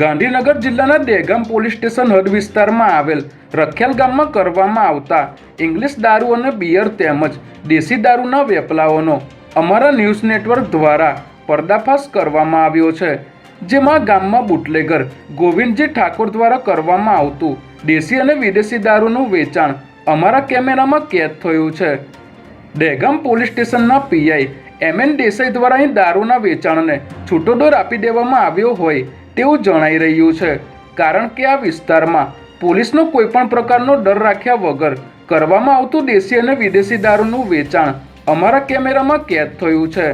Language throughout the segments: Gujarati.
ગાંધીનગર જિલ્લાના દેગામ પોલીસ સ્ટેશન હદ વિસ્તારમાં આવેલ રખેલ ગામમાં કરવામાં આવતા ઇંગ્લિશ દારૂ અને બિયર તેમજ દેશી દારૂના વેપલાઓનો અમારા ન્યૂઝ નેટવર્ક દ્વારા પર્દાફાશ કરવામાં આવ્યો છે, જેમાં ગામમાં બુટલેગર ગોવિંદજી ઠાકોર દ્વારા કરવામાં આવતું દેશી અને વિદેશી દારૂનું વેચાણ અમારા કેમેરામાં કેદ થયું છે. દહેગામ પોલીસ સ્ટેશનના પીઆઈ એમ એન દેસાઈ દ્વારા અહીં દારૂના વેચાણને છૂટો દોર આપી દેવામાં આવ્યો હોય તેવું જણાઈ રહ્યું છે. કારણ કે આ વિસ્તારમાં પોલીસનો કોઈપણ પ્રકારનો ડર રાખ્યા વગર કરવામાં આવતું દેશી અને વિદેશી દારૂનું વેચાણ અમારા કેમેરામાં કેદ થયું છે.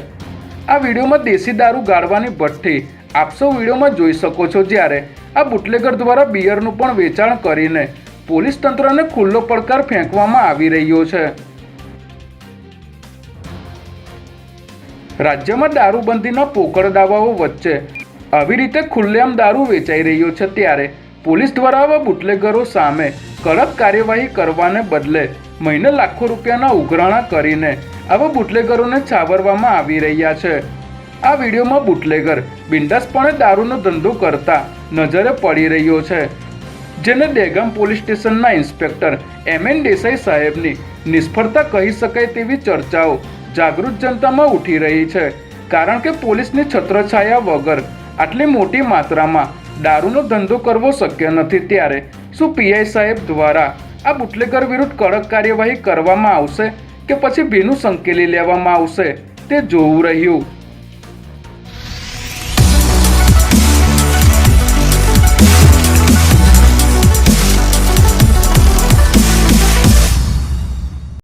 આ વિડીયોમાં દેશી દારૂ ગાળવાની ભઠ્ઠી આપ સૌ વિડીયોમાં જોઈ શકો છો જ્યારે આ બુટલેગર દ્વારા બિયરનું પણ વેચાણ કરીને પોલીસ તંત્રને ખુલ્લો પડકાર ફેંકવામાં આવી રહ્યો છે. રાજ્યમાં દારૂબંધીના પોકળ દાવાઓ વચ્ચે આવી રીતે ખુલ્લેઆમ દારૂ વેચાઈ રહ્યો છે ત્યારે પોલીસ દ્વારા આવા બુટલેગરો સામે કડક કાર્યવાહી કરવાને બદલે મહિને લાખો રૂપિયાના ઉઘરાણા કરીને આવા બુટલેગરોને છાવરવામાં આવી રહ્યા છે. આ વિડીયોમાં બુટલેગર બિંદાસપણે દારૂનો ધંધો કરતા નજરે પડી રહ્યો છે, જેને દહેગામ પોલીસ સ્ટેશનના ઇન્સ્પેક્ટર એમ એન દેસાઈ સાહેબની નિષ્ફળતા કહી શકાય તેવી ચર્ચાઓ જાગૃત જનતામાં ઉઠી રહી છે, કારણ કે પોલીસની છત્રછાયા વગર આટલી મોટી માત્રામાં દારૂનો ધંધો કરવો શક્ય નથી ત્યારે શું પીઆઈ સાહેબ દ્વારા આ બુટલેગર વિરુદ્ધ કડક કાર્યવાહી કરવામાં આવશે કે પછી ભીનું સંકેલી લેવામાં આવશે તે જોવું રહ્યું.